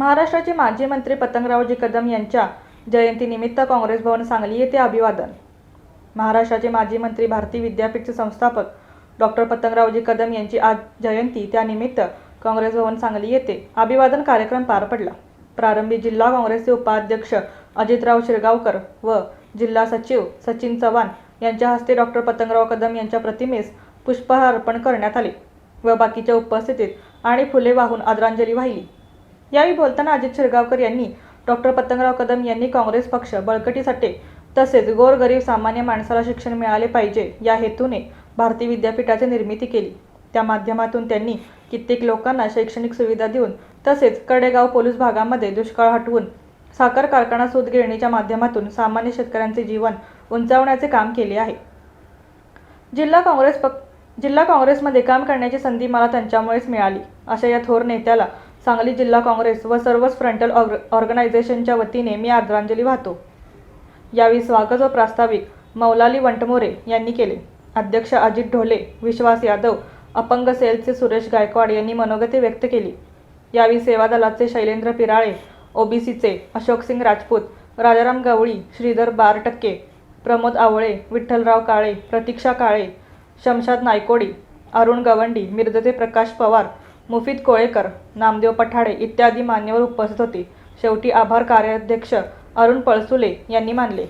महाराष्ट्राचे माजी मंत्री पतंगरावजी कदम यांच्या जयंतीनिमित्त काँग्रेस भवन सांगली येथे अभिवादन. महाराष्ट्राचे माजी मंत्री भारती विद्यापीठचे संस्थापक डॉक्टर पतंगरावजी कदम यांची आज जयंती त्यानिमित्त काँग्रेस भवन सांगली येथे अभिवादन कार्यक्रम पार पडला. प्रारंभी जिल्हा काँग्रेसचे उपाध्यक्ष अजितराव शिरगावकर व जिल्हा सचिव सचिन चव्हाण यांच्या हस्ते डॉक्टर पतंगराव कदम यांच्या प्रतिमेस पुष्पहार अर्पण करण्यात आले व बाकीच्या उपस्थितीत आणि फुले वाहून आदरांजली वाहिली. यावेळी बोलताना अजित शिरगावकर यांनी डॉक्टर पतंगराव कदम यांनी काँग्रेस पक्ष बळकटीसाठी तसेच गोरगरीब सामान्य माणसाला शिक्षण मिळाले पाहिजे या हेतूने भारती विद्यापीठाची निर्मिती केली. त्या माध्यमातून त्यांनी कित्येक लोकांना शैक्षणिक सुविधा देऊन तसेच कडेगाव पोलीस भागामध्ये दुष्काळ हटवून साखर कारखाना सूतगिरणीच्या माध्यमातून सामान्य शेतकऱ्यांचे जीवन उंचावण्याचे काम केले आहे. जिल्हा काँग्रेस पक जिल्हा काँग्रेसमध्ये काम करण्याची संधी मला त्यांच्यामुळेच मिळाली. अशा या थोर नेत्याला सांगली जिल्हा काँग्रेस व सर्वच फ्रंटल ऑर्ग ऑर्गनायझेशनच्या वतीने मी आदरांजली वाहतो. यावेळी स्वागत व प्रास्ताविक मौलाली वंटमोरे यांनी केले. अध्यक्ष अजित ढोले विश्वास यादव अपंग सेलचे सुरेश गायकवाड यांनी मनोगती व्यक्त केली. यावेळी सेवा दलाचे शैलेंद्र पिराळे ओबीसीचे अशोकसिंग राजपूत राजाराम गवळी श्रीधर बारटक्के प्रमोद आवळे विठ्ठलराव काळे प्रतीक्षा काळे शमशाद नायकोडी अरुण गवंडी मिरजचे प्रकाश पवार मुफीद कोळेकर नामदेव पठाडे इत्यादी मान्यवर उपस्थित होते. शेवटी आभार कार्याध्यक्ष अरुण पळसुले यांनी मानले.